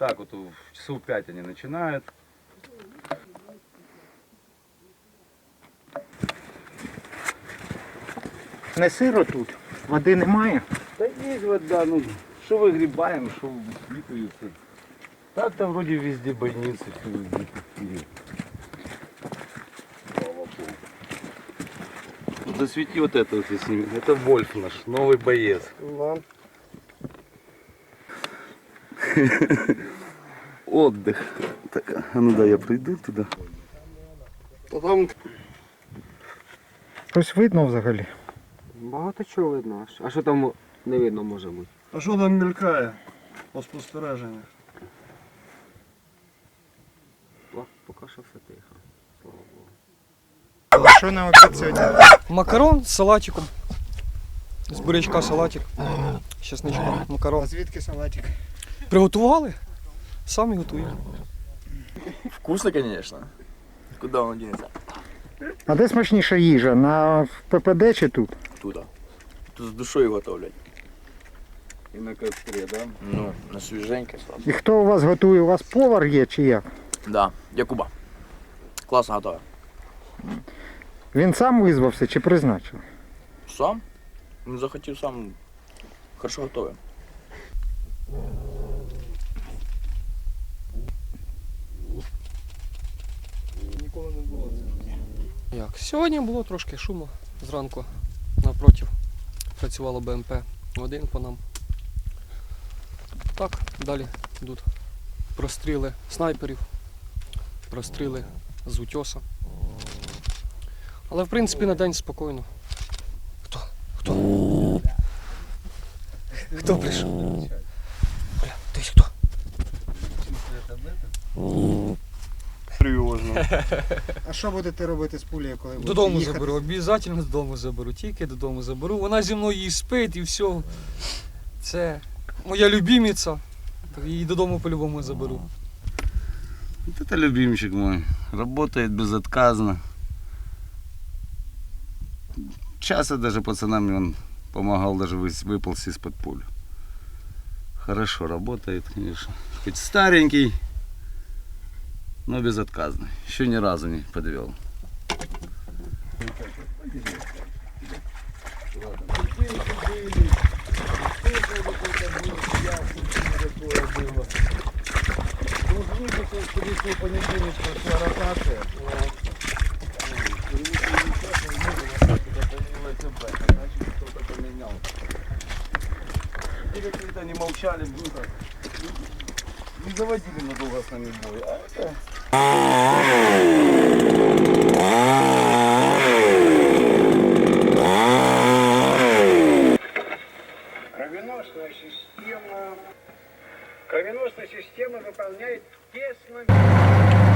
Так вот в часов 5 они начинают. Не сиро тут, води немає. Да есть вода, ну что выгребаем, что впитывается. Так-то вроде везде больницы, все везде Засвети вот это вот здесь. Это Вольф наш, новый боец. Отдых. Так, а ну да, я пройду туда. Там Щось видно взагалі. багато чого видно. А що там не видно може бути? А що там мелькає по спостереженнях? Поки що все тихо. Слава Богу. Що на обід сьогодні? Макарон з салатиком. З бурячка салатик. З чесничком. Макарон. Звідки салатик? Приготували? Самі готуємо. Вкусно, конечно. Куда он денется? А де смачніша їжа? На ППД чи тут? Туда. Тут с душой готовлять. И на костре, да? Ну, на свеженько сразу. І хто у вас готує? У вас повар є чи як? Да, Якуба. Классно готовят. Він сам визвався чи призначив? Сам? Ну, захотел сам. Хорошо готовим. Як? Сьогодні було трошки шуму зранку. Напротив. Працювало БМП. Один по нам. Так, далі йдуть простріли снайперів, простріли з утьоса. Але в принципі на день спокійно. Хто? Хто? Хто прийшов? А що будете робити з пулею, коли будете Додому їхати? заберу, обов'язково додому заберу, тільки додому заберу. Вона зі мною і спить, і все. Це моя любимиця. Так Її додому по-любому заберу. Вот это любимчик мой. Работает безотказно. Часто даже пацанам он помогал даже выс- выползти из-под пуль. Хорошо работает, конечно. Хоть старенький, Ну, безотказно. Еще ни разу не подвел. Или когда не молчали, было не заводили надолго с нами бой. А это Кровеносная система, кровеносная система выполняет тесно